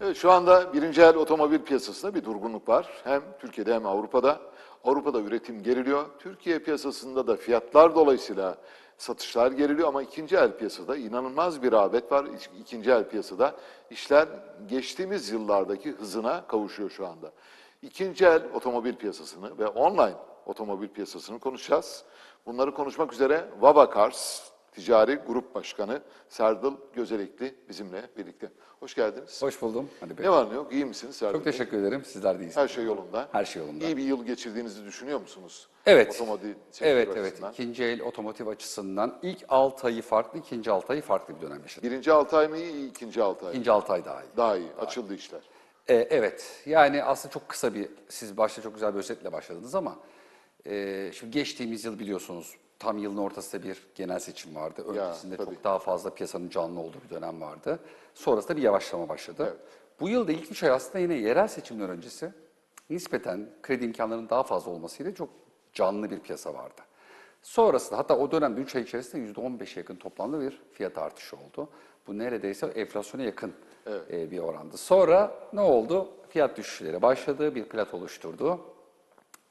Evet, şu anda birinci el otomobil piyasasında bir durgunluk var. Hem Türkiye'de hem Avrupa'da. Avrupa'da üretim geriliyor. Türkiye piyasasında da fiyatlar dolayısıyla satışlar geriliyor ama ikinci el piyasada inanılmaz bir rağbet var. İk- İkinci el piyasada işler geçtiğimiz yıllardaki hızına kavuşuyor şu anda. İkinci el otomobil piyasasını ve online otomobil piyasasını konuşacağız. Bunları konuşmak üzere Vava Cars Ticari Grup Başkanı Serdal Gözelekli bizimle birlikte. Hoş geldiniz. Hoş buldum Ali Bey. Ne var ne yok? İyi misiniz Serdal Çok Bey? teşekkür ederim. Sizler de iyisiniz. Her şey yolunda. Her şey yolunda. İyi bir yıl geçirdiğinizi düşünüyor musunuz? Evet. Sektörü Evet, evet. İkinci el otomotiv açısından ilk 6 ayı farklı, ikinci 6 ayı farklı bir dönem yaşadık. Birinci altı ay mı iyi, ikinci altı ay mı? İkinci 6 ay daha iyi. Daha iyi. Açıldı işler. Ee, evet. Yani aslında çok kısa bir, siz başta çok güzel bir özetle başladınız ama e, şimdi geçtiğimiz yıl biliyorsunuz tam yılın ortasında bir genel seçim vardı. Öncesinde tabii. çok daha fazla piyasanın canlı olduğu bir dönem vardı. Sonrasında bir yavaşlama başladı. Evet. Bu yılda ilk üç ay aslında yine yerel seçimler öncesi nispeten kredi imkanlarının daha fazla olmasıyla çok canlı bir piyasa vardı. Sonrasında hatta o dönemde 3 ay içerisinde %15'e yakın toplamda bir fiyat artışı oldu. Bu neredeyse enflasyona yakın e, bir orandı. Sonra ne oldu? Fiyat düşüşleri başladı, bir plat oluşturdu.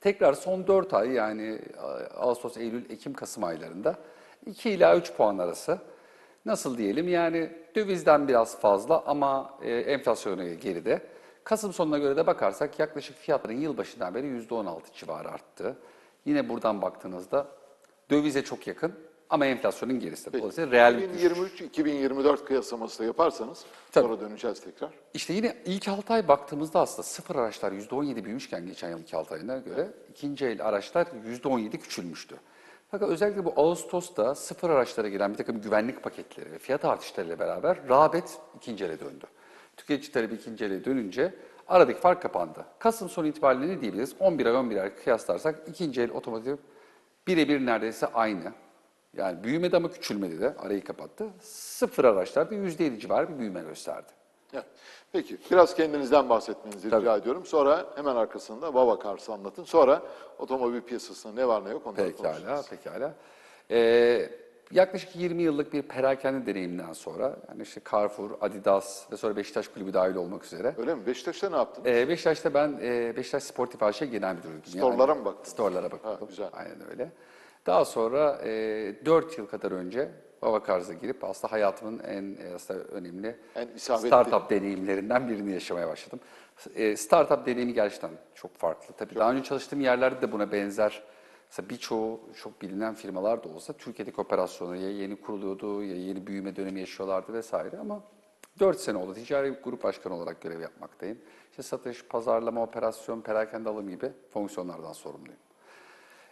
Tekrar son 4 ay yani Ağustos, Eylül, Ekim, Kasım aylarında 2 ila 3 puan arası nasıl diyelim yani dövizden biraz fazla ama e, enflasyona geride. Kasım sonuna göre de bakarsak yaklaşık fiyatların yılbaşından beri %16 civarı arttı. Yine buradan baktığınızda dövize çok yakın ama enflasyonun gerisinde. Dolayısıyla reel bir düşüş. 2023-2024 kıyaslaması da yaparsanız sonra döneceğiz tekrar. İşte yine ilk 6 ay baktığımızda aslında sıfır araçlar %17 büyümüşken geçen yıl ilk 6 ayına göre ikinci el araçlar %17 küçülmüştü. Fakat özellikle bu Ağustos'ta sıfır araçlara giren bir takım güvenlik paketleri ve fiyat artışlarıyla beraber rağbet ikinci ele döndü. Tüketici talebi ikinci ele dönünce aradaki fark kapandı. Kasım sonu itibariyle ne diyebiliriz? 11 ay 11 ay kıyaslarsak ikinci el otomotiv birebir neredeyse aynı. Yani büyümedi ama küçülmedi de arayı kapattı. Sıfır araçlarda %7 civarı bir büyüme gösterdi. Evet. Peki biraz kendinizden bahsetmenizi Tabii. rica ediyorum. Sonra hemen arkasında Vava Cars'ı anlatın. Sonra otomobil piyasasında ne var ne yok onları Pekala, konuşacağız. pekala. Ee, yaklaşık 20 yıllık bir perakende deneyiminden sonra, yani işte Carrefour, Adidas ve sonra Beşiktaş Kulübü dahil olmak üzere. Öyle mi? Beşiktaş'ta ne yaptınız? Ee, Beşiktaş'ta ben e, Beşiktaş Sportif AŞ Genel Müdürüydüm. Store'lara mı baktınız? Store'lara bakıyordum. Ha, güzel. Aynen öyle. Daha sonra e, 4 yıl kadar önce Baba Cars'a girip aslında hayatımın en e, aslında önemli En isabetli. startup deneyimlerinden birini yaşamaya başladım. E, startup deneyimi gerçekten çok farklı. Tabii daha önce çalıştığım yerlerde de buna benzer mesela birçoğu çok bilinen firmalar da olsa Türkiye'deki operasyonu ya yeni kuruluyordu ya yeni büyüme dönemi yaşıyorlardı vesaire ama 4 sene oldu. Ticari grup başkanı olarak görev yapmaktayım. İşte satış, pazarlama, operasyon, perakende alım gibi fonksiyonlardan sorumluyum.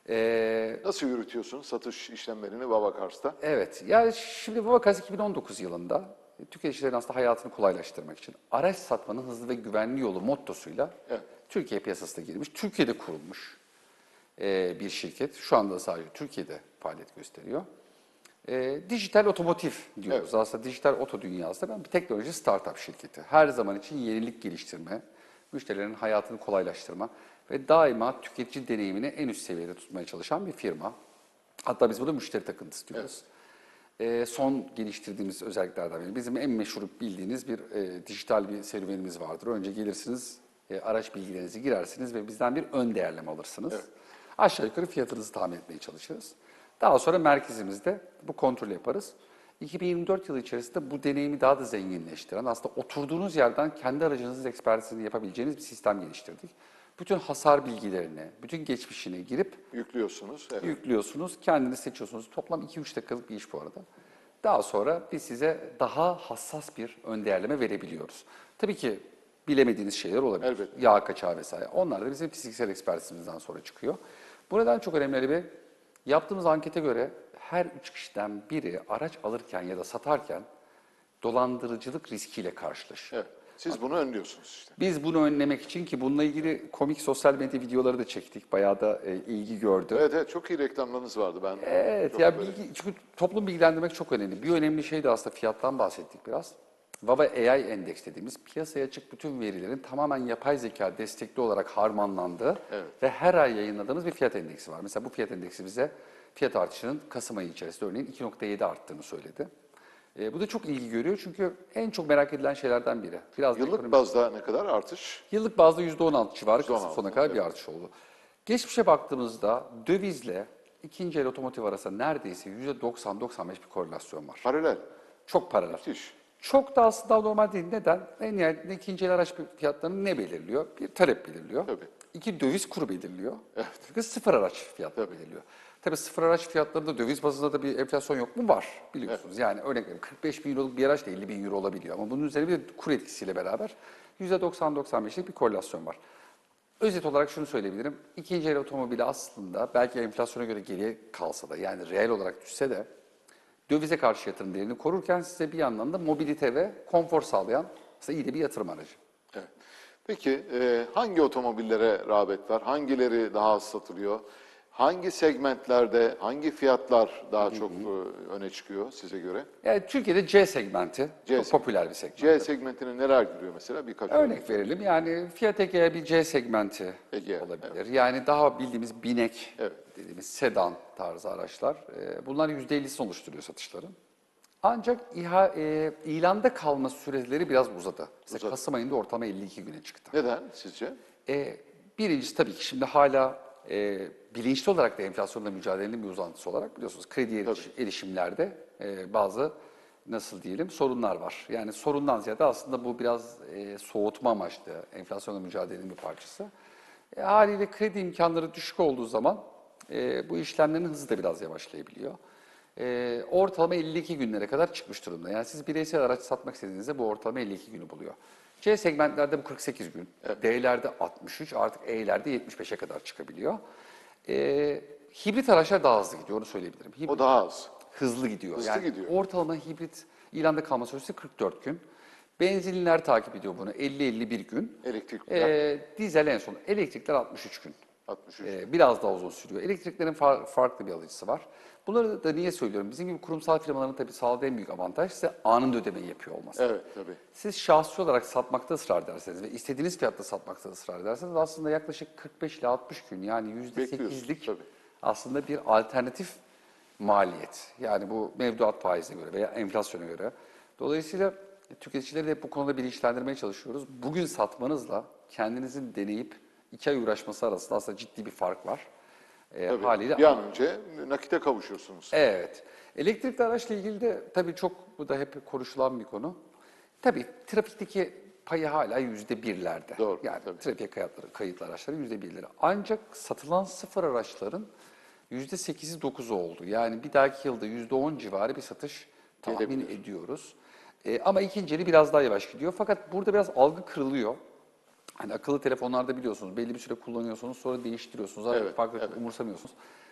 Ee, Nasıl yürütüyorsunuz satış işlemlerini Vava Cars'ta? Evet. Yani şimdi bu vakası 2019 yılında tüketicilerin aslında hayatını kolaylaştırmak için araç satmanın hızlı ve güvenli yolu mottosuyla Evet. Türkiye piyasasına girmiş, Türkiye'de kurulmuş e, bir şirket. Şu anda sadece Türkiye'de faaliyet gösteriyor. E, dijital otomotiv diyoruz. Aslında dijital oto dünyasında ben bir teknoloji startup şirketi. Her zaman için yenilik geliştirme, müşterilerin hayatını kolaylaştırma ve daima tüketici deneyimini en üst seviyede tutmaya çalışan bir firma. Hatta biz burada müşteri takıntısı diyoruz. E, son geliştirdiğimiz özelliklerden biri. Bizim en meşhur bildiğiniz bir e, dijital bir serüvenimiz vardır. Önce gelirsiniz, e, araç bilgilerinizi girersiniz ve bizden bir ön değerleme alırsınız. Aşağı yukarı fiyatınızı tahmin etmeye çalışırız. Daha sonra merkezimizde bu kontrol yaparız. 2024 yılı içerisinde bu deneyimi daha da zenginleştiren, aslında oturduğunuz yerden kendi aracınızın ekspertizini yapabileceğiniz bir sistem geliştirdik. Bütün hasar bilgilerini, bütün geçmişini girip Yüklüyorsunuz. Evet. yüklüyorsunuz, kendiniz seçiyorsunuz. Toplam 2-3 dakikalık bir iş bu arada. Daha sonra biz size daha hassas bir ön değerleme verebiliyoruz. Tabii ki bilemediğiniz şeyler olabilir. Elbette. Yağ kaçağı vesaire. Onlar da bizim fiziksel ekspertizimizden sonra çıkıyor. Bu neden çok önemli Bey. Yaptığımız ankete göre her üç kişiden biri araç alırken ya da satarken dolandırıcılık riskiyle karşılaşıyor. evet. Siz bunu önlüyorsunuz işte. Biz bunu önlemek için ki bununla ilgili komik sosyal medya videoları da çektik. Bayağı da e, ilgi gördü. Evet evet çok iyi reklamlarınız vardı ben. Evet ya böyle- bilgi, çünkü toplum bilgilendirmek çok önemli. Bir önemli şey de aslında fiyattan bahsettik biraz. Vava AI Endeks dediğimiz piyasaya açık bütün verilerin tamamen yapay zeka destekli olarak harmanlandığı Evet. ve her ay yayınladığımız bir fiyat endeksi var. Mesela bu fiyat endeksi bize fiyat artışının Kasım ayı içerisinde örneğin 2.7 arttığını söyledi. E, bu da çok ilgi görüyor çünkü en çok merak edilen şeylerden biri. Biraz da Yıllık ekonomi- bazda ne kadar artış? Yıllık bazda %16 civarı Kasım %16, sonuna kadar bir artış oldu. Geçmişe baktığımızda dövizle ikinci el otomotiv arasında neredeyse %90-95 bir korelasyon var. Paralel. Çok paralel. Müthiş. Çok da aslında normal değil. Neden? En nihayetinde ikinci el araç fiyatlarını ne belirliyor? Bir talep belirliyor. Tabii. İki döviz kuru belirliyor. Evet. Çünkü sıfır araç fiyatları belirliyor. Tabii sıfır araç fiyatlarında döviz bazında da bir enflasyon yok mu? Var biliyorsunuz. Yani örnek veriyorum 45 bin euroluk bir araç da 50 bin euro olabiliyor. Ama bunun üzerine bir de kur etkisiyle beraber %90-95'lik bir korelasyon var. Özet olarak şunu söyleyebilirim. İkinci el otomobili aslında belki enflasyona göre geriye kalsa da yani reel olarak düşse de dövize karşı yatırım değerini korurken size bir yandan da mobilite ve konfor sağlayan aslında iyi de bir yatırım aracı. Evet. Peki e, hangi otomobillere rağbet var? Hangileri daha az satılıyor? Hangi segmentlerde, hangi fiyatlar daha çok e, öne çıkıyor size göre? Yani Türkiye'de C segmenti C çok popüler bir segment. C segmentine neler giriyor mesela? Birkaç Örnek verelim yani Fiat Egea bir C segmenti Egea, olabilir. Yani daha bildiğimiz binek Evet. dediğimiz sedan tarzı araçlar. e, Bunlar %50'sini oluşturuyor satışların. Ancak İHA, e, ilanda kalma süreleri biraz uzadı. Mesela Uzadı. Kasım ayında ortalama 52 güne çıktı. Neden sizce? E, birincisi tabii ki şimdi hala e, bilinçli olarak da enflasyonla mücadelenin bir uzantısı olarak biliyorsunuz kredi eriş- erişimlerde e, bazı nasıl diyelim sorunlar var. Yani sorundan ziyade aslında bu biraz e, soğutma amaçlı enflasyonla mücadelenin bir parçası. E, haliyle kredi imkanları düşük olduğu zaman e, bu işlemlerin hızı da biraz yavaşlayabiliyor. E, ortalama 52 günlere kadar çıkmış durumda. Yani siz bireysel araç satmak istediğinizde bu ortalama 52 günü buluyor. C segmentlerde bu 48 gün, D'lerde 63, artık E'lerde 75'e kadar çıkabiliyor. E, hibrit araçlar daha hızlı gidiyor, onu söyleyebilirim. Hibrit O daha az. hızlı gidiyor. Hızlı yani gidiyor. Ortalama hibrit ilanda kalma süresi 44 gün. Benzinliler takip ediyor bunu 50-51 gün. Elektrikliler? Ee, dizel en son. Elektrikler 63 gün. 63. Ee, biraz daha uzun sürüyor. Elektriklerin far- farklı bir alıcısı var. Bunları da niye söylüyorum? Bizim gibi kurumsal firmaların tabii sağladığı en büyük avantaj size anında ödemeyi yapıyor olması. Evet tabii. Siz şahsi olarak satmakta ısrar ederseniz ve istediğiniz fiyatta satmakta ısrar ederseniz aslında yaklaşık 45 ile 60 gün yani Bekliyorsunuz, %8'lik tabii. aslında bir alternatif maliyet. Yani bu mevduat faizine göre veya enflasyona göre. Dolayısıyla tüketicileri de hep bu konuda bilinçlendirmeye çalışıyoruz. Bugün satmanızla kendinizin deneyip iki ay uğraşması arasında aslında ciddi bir fark var. Ee, tabii. haliyle Bir an önce nakite kavuşuyorsunuz. Evet. Elektrikli araçla ilgili de tabii çok bu da hep konuşulan bir konu. Tabii trafikteki payı hala yüzde birlerde. Doğru, Yani tabii. trafiğe kayıtları, kayıtlı araçların yüzde birleri. Ancak satılan sıfır araçların yüzde sekizi dokuzu oldu. Yani bir dahaki yılda yüzde on civarı bir satış tahmin Gelebilir. ediyoruz. Ee, ama ikinci eli biraz daha yavaş gidiyor. Fakat burada biraz algı kırılıyor. Hani akıllı telefonlarda biliyorsunuz belli bir süre kullanıyorsunuz sonra değiştiriyorsunuz. Artık Evet, farklı evet. umursamıyorsunuz.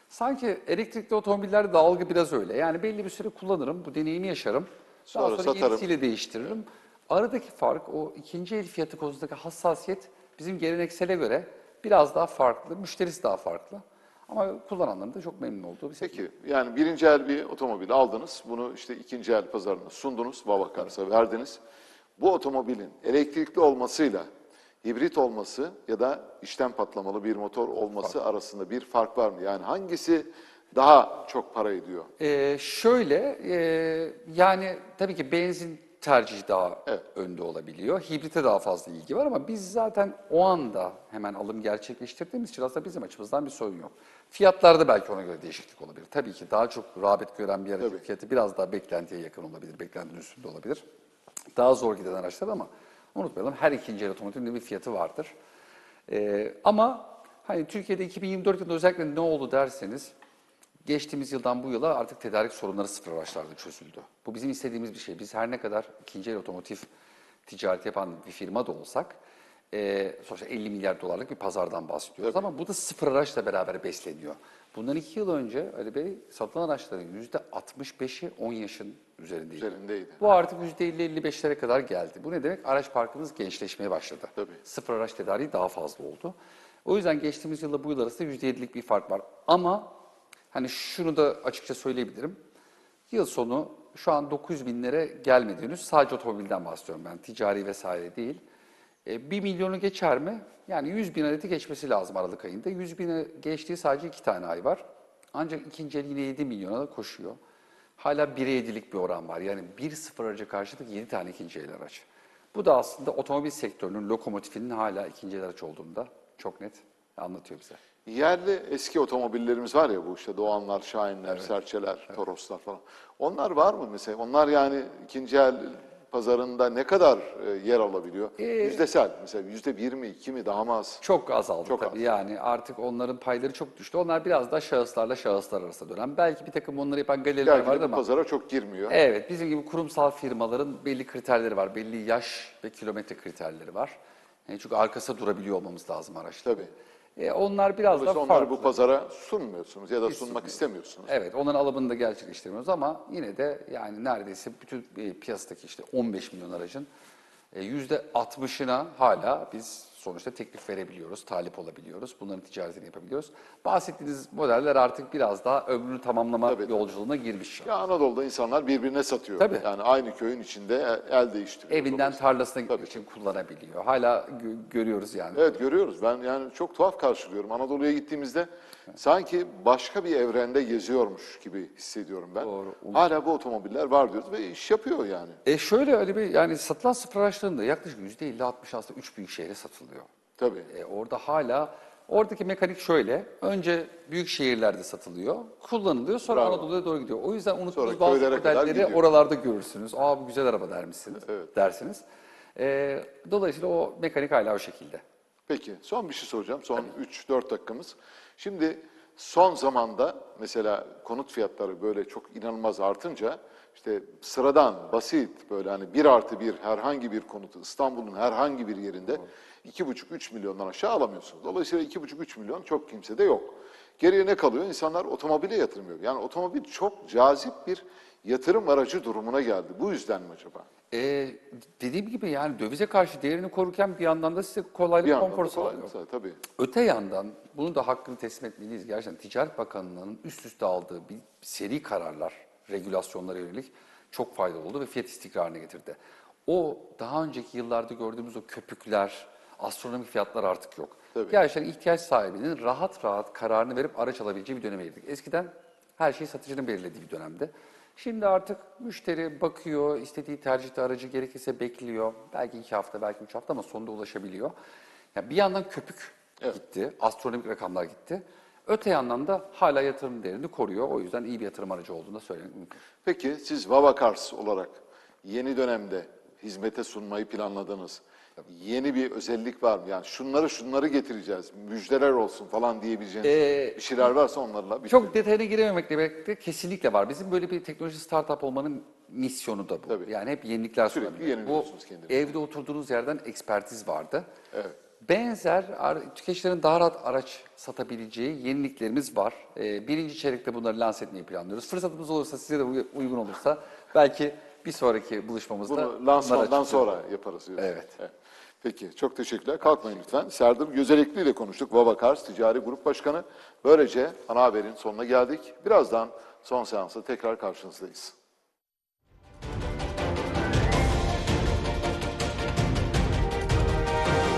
Sanki elektrikli otomobillerde de algı biraz öyle. Yani belli bir süre kullanırım, bu deneyimi yaşarım. Sonra Daha sonra satarım. yenisiyle değiştiririm. Aradaki fark, o ikinci el fiyatı konusundaki hassasiyet bizim geleneksele göre biraz daha farklı, müşterisi daha farklı. Ama kullananların da çok memnun olduğu bir segment. Peki yani birinci el bir otomobil aldınız. Bunu işte ikinci el pazarına sundunuz. Babakarsa verdiniz. Bu otomobilin elektrikli olmasıyla hibrit olması ya da içten patlamalı bir motor olması arasında bir fark var mı? Yani hangisi daha çok para ediyor? Ee, şöyle, e, yani tabii ki benzin tercihi daha Evet. önde olabiliyor. Hibrite daha fazla ilgi var ama biz zaten o anda hemen alım gerçekleştirdiğimiz için aslında bizim açımızdan bir sorun yok. Fiyatlarda belki ona göre değişiklik olabilir. Tabii ki daha çok rağbet gören bir aracın fiyatı biraz daha beklentiye yakın olabilir, beklentinin üstünde olabilir. Daha zor giden araçlar ama unutmayalım her ikinci el otomobilin bir fiyatı vardır. Ee, ama hani Türkiye'de 2024 yılında özellikle ne oldu derseniz geçtiğimiz yıldan bu yıla artık tedarik sorunları sıfır araçlarda çözüldü. Bu bizim istediğimiz bir şey. Biz her ne kadar ikinci el otomotiv ticareti yapan bir firma da olsak e, sonuçta 50 milyar dolarlık bir pazardan bahsediyoruz ama bu da sıfır araçla beraber besleniyor. Bundan iki yıl önce Ali Bey satılan araçların %65'i 10 yaşın üzerindeydi. Üzerindeydi. Bu artık %50-55'lere kadar geldi. Bu ne demek? Araç parkımız gençleşmeye başladı. Tabii. Sıfır araç tedariği daha fazla oldu. O yüzden geçtiğimiz yılla bu yıl arasında %7'lik bir fark var. Ama hani şunu da açıkça söyleyebilirim. Yıl sonu şu an 900 binlere gelmedi henüz. Sadece otomobilden bahsediyorum ben. Ticari vesaire değil. E, 1 milyonu geçer mi? Yani 100 bin adeti geçmesi lazım Aralık ayında. 100 bine geçtiği sadece iki tane ay var. Ancak ikinci el yine 7 milyona da koşuyor. hala 1'e 7'lik bir oran var. Yani 1-0 araca karşılık 7 tane ikinci el araç. Bu da aslında otomobil sektörünün lokomotifinin hala ikinci el araç olduğunu da çok net anlatıyor bize. Yerli eski otomobillerimiz var ya bu işte Doğanlar, Şahinler, Serçeler, Toroslar falan. Onlar var mı mesela? Onlar yani ikinci el pazarında ne kadar e, yer alabiliyor? Ee, Yüzdesel mesela yüzde bir mi, iki mi daha mı az? Çok azaldı Çok tabii. az. Yani artık onların payları çok düştü. Onlar biraz daha şahıslarla şahıslar arasında dönen. Belki bir takım onları yapan galeriler Belki vardı de bu ama. pazara çok girmiyor. Evet, bizim gibi kurumsal firmaların belli kriterleri var. Belli yaş ve kilometre kriterleri var. Yani çünkü arkasında durabiliyor olmamız lazım araçta. Tabii. E, onlar biraz daha Dolayısıyla farklı. onları bu pazara sunmuyorsunuz ya da sunmak istemiyorsunuz. Evet, onların alımını da gerçekleştirmiyoruz ama yine de yani neredeyse bütün e, piyasadaki işte 15 milyon aracın e, yüzde 60'ına hala biz sonuçta teklif verebiliyoruz, talip olabiliyoruz. Bunların ticaretini yapabiliyoruz. Bahsettiğiniz modeller artık biraz daha ömrünü tamamlama Tabii, yolculuğuna girmiş. Ya Anadolu'da insanlar birbirine satıyor. Tabii. Yani aynı köyün içinde el değiştiriyor. Evinden tarlasına gitmek Tabii. için kullanabiliyor. Hala gö- görüyoruz yani. Evet görüyoruz. Ben yani çok tuhaf karşılıyorum. Anadolu'ya gittiğimizde sanki başka bir evrende geziyormuş gibi hissediyorum ben. Doğru. Hala bu otomobiller var diyoruz ve iş yapıyor yani. E şöyle öyle bir yani satılan sıfır araçların da yaklaşık %50-60 aslında 3 büyük şehre satılıyor. Tabii. E, orada hala oradaki mekanik şöyle. Önce büyük şehirlerde satılıyor, kullanılıyor, sonra Bravo. Anadolu'ya doğru gidiyor. O yüzden Sonra unuttuğunuz bazı köylere kadar modelleri gidiyor. oralarda görürsünüz. Aa bu güzel araba der misiniz? Evet. Dersiniz. E, dolayısıyla o mekanik hala o şekilde. Peki son bir şey soracağım. Son 3-4 dakikamız. Şimdi son zamanda mesela konut fiyatları böyle çok inanılmaz artınca işte sıradan, basit böyle hani bir artı bir herhangi bir konutu İstanbul'un herhangi bir yerinde iki buçuk üç milyondan aşağı alamıyorsunuz. Dolayısıyla iki buçuk üç milyon çok kimsede yok. Geriye ne kalıyor? İnsanlar otomobile yatırım yapıyor. Yani otomobil çok cazip bir yatırım aracı durumuna geldi. Bu yüzden mi acaba? E, dediğim gibi yani dövize karşı değerini korurken bir yandan da size kolaylık, Bir konfor sağlıyor. kolaylık tabii. Öte yandan bunu da hakkını teslim etmeliyiz. Gerçekten Ticaret Bakanlığı'nın üst üste aldığı bir seri kararlar, regülasyonlara yönelik çok faydalı oldu ve fiyat istikrarını getirdi. O daha önceki yıllarda gördüğümüz o köpükler, astronomik fiyatlar artık yok. Tabii. Gerçekten ihtiyaç sahibinin rahat rahat kararını verip araç alabileceği bir döneme girdik. Eskiden her şey satıcının belirlediği bir dönemde. Şimdi artık müşteri bakıyor, istediği tercihte aracı gerekirse bekliyor. Belki iki hafta, belki üç hafta ama sonunda ulaşabiliyor. Yani bir yandan köpük Evet. gitti, astronomik rakamlar gitti. Öte yandan da hala yatırım değerini koruyor. O yüzden iyi bir yatırım aracı olduğunu da söylemek mümkün. Peki siz Vavakars olarak yeni dönemde hizmete sunmayı planladınız. Yeni bir özellik var mı? Yani şunları şunları getireceğiz, müjdeler olsun falan diyebileceğiniz Ee, bir şeyler varsa onlarla bir Çok detayına girememekle birlikte kesinlikle var. Bizim böyle bir teknoloji startup olmanın misyonu da bu. Tabii. Yani hep yenilikler Sürekli sunabilmek. Bu kendinizi. evde oturduğunuz yerden ekspertiz vardı. Evet. Benzer tüketicilerin daha rahat araç satabileceği yeniliklerimiz var. Ee, birinci çeyrekte bunları lanse etmeyi planlıyoruz. Fırsatımız olursa, size de uy- uygun olursa belki bir sonraki buluşmamızda Bunu lansmandan sonra yaparız diyorsunuz. Evet. Peki çok teşekkürler. Kalkmayın lütfen. Serdar Gözelikli ile konuştuk. Vavakars Ticari Grup Başkanı. Böylece ana haberin sonuna geldik. Birazdan son seansta tekrar karşınızdayız.